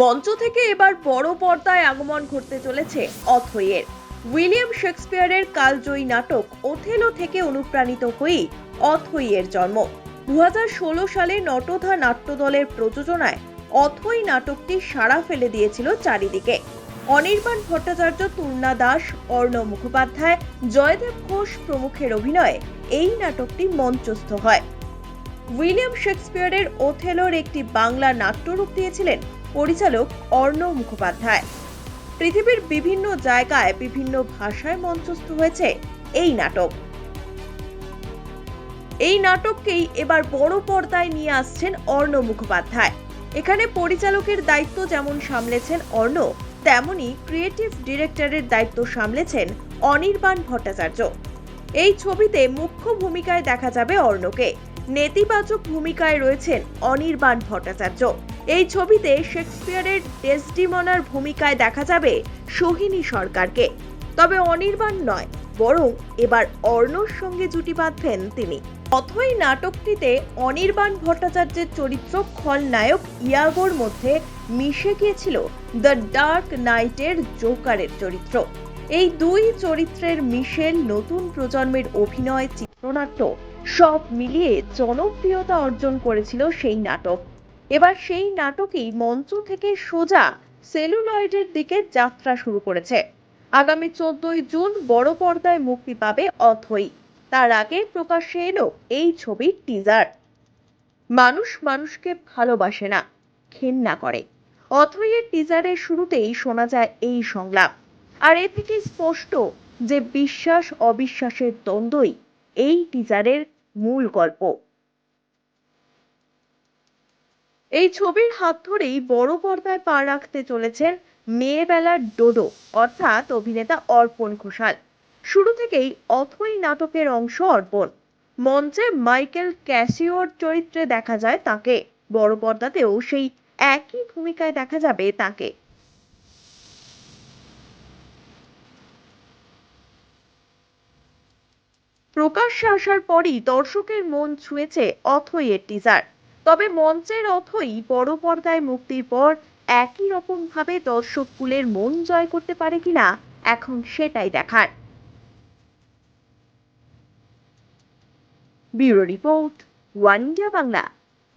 মঞ্চ থেকে এবার বড় পর্দায় আগমন ঘটতে চলেছে অথইয়ের। উইলিয়াম শেক্সপিয়ারের কালজয়ী নাটক ওথেলো থেকে অনুপ্রাণিত হয়েই অথইয়ের জন্ম। দুহাজার ষোলো সালে নটধা নাট্যদলের প্রযোজনায় অথই নাটকটি সাড়া ফেলে দিয়েছিল চারিদিকে। অনির্বাণ ভট্টাচার্য তুর্না দাস অর্ণ মুখোপাধ্যায়, জয়দেব ঘোষ প্রমুখের অভিনয়ে এই নাটকটি মঞ্চস্থ হয়। উইলিয়াম শেক্সপিয়ারের ওথেলোর একটি বাংলা নাট্যরূপ দিয়েছিলেন পরিচালক অর্ণ মুখোপাধ্যায়। পৃথিবীর বিভিন্ন জায়গায় বিভিন্ন ভাষায় মঞ্চস্থ হয়েছে এই নাটক। এই নাটককেই এবার বড় পর্দায় নিয়ে আসছেন অর্ণ মুখোপাধ্যায়। এখানে পরিচালকের দায়িত্ব যেমন সামলেছেন অর্ণ তেমনি ক্রিয়েটিভ ডিরেক্টরের দায়িত্ব সামলেছেন অনির্বাণ ভট্টাচার্য। এই ছবিতে মুখ্য ভূমিকায় দেখা যাবে অর্ণকে নেতিবাচক ভূমিকায় রয়েছেন অনির্বাণ ভট্টাচার্য। এই ছবিতে শেক্সপিয়ারের ডেসডিমনার ভূমিকায় দেখা যাবে সোহিনী সরকারকে। তবে অনির্বাণ নয়, বরং এবার অর্ণর সঙ্গে জুটি বাঁধবেন তিনি। অথই নাটকটিতে অনির্বাণ ভট্টাচার্যের চরিত্র খলনায়ক ইয়াগোর মধ্যে মিশে গিয়েছিল দ্য ডার্ক নাইটের জোকারের চরিত্র। এই দুই চরিত্রের মিশেল নতুন প্রজন্মের অভিনয়, চিত্রনাট্য সব মিলিয়ে জনপ্রিয়তা অর্জন করেছিল সেই নাটক। এবার সেই নাটকই মঞ্চ থেকে সোজা সেলুলয়েডের দিকে যাত্রা শুরু করেছে। আগামী চোদ্দই জুন বড় পর্দায় মুক্তি পাবে অথই। তার আগে প্রকাশ্যে এলো এই ছবির টিজার মানুষ মানুষকে ভালোবাসে না, ঘেন্না করে। অথইয়ের টিজারের শুরুতেই শোনা যায় এই সংলাপ। আর এ থেকে স্পষ্ট যে বিশ্বাস অবিশ্বাসের দ্বন্দ্বই এই টিজারের মূল গল্প। এই ছবির হাত ধরেই বড় পর্দায় পা রাখতে চলেছেন মেয়েবেলার ডোডো, অর্থাৎ অভিনেতা অর্পণ ঘোষাল। শুরু থেকেই অথই নাটকের অংশ অর্পণ। মঞ্চে মাইকেল ক্যাসিওর চরিত্রে দেখা যায় তাকে। বড় পর্দাতেও সেই একই ভূমিকায় দেখা যাবে তাকে। প্রকাশ্যে আসার পরই দর্শকের মন ছুঁয়েছে অথইয়ের টিজার তবে মঞ্চের অথই বড় পর্দায় মুক্তির পর একই রকম ভাবে দর্শক কুলের মন জয় করতে পারে কিনা এখন সেটাই দেখার। Bureau report, one India Bangla.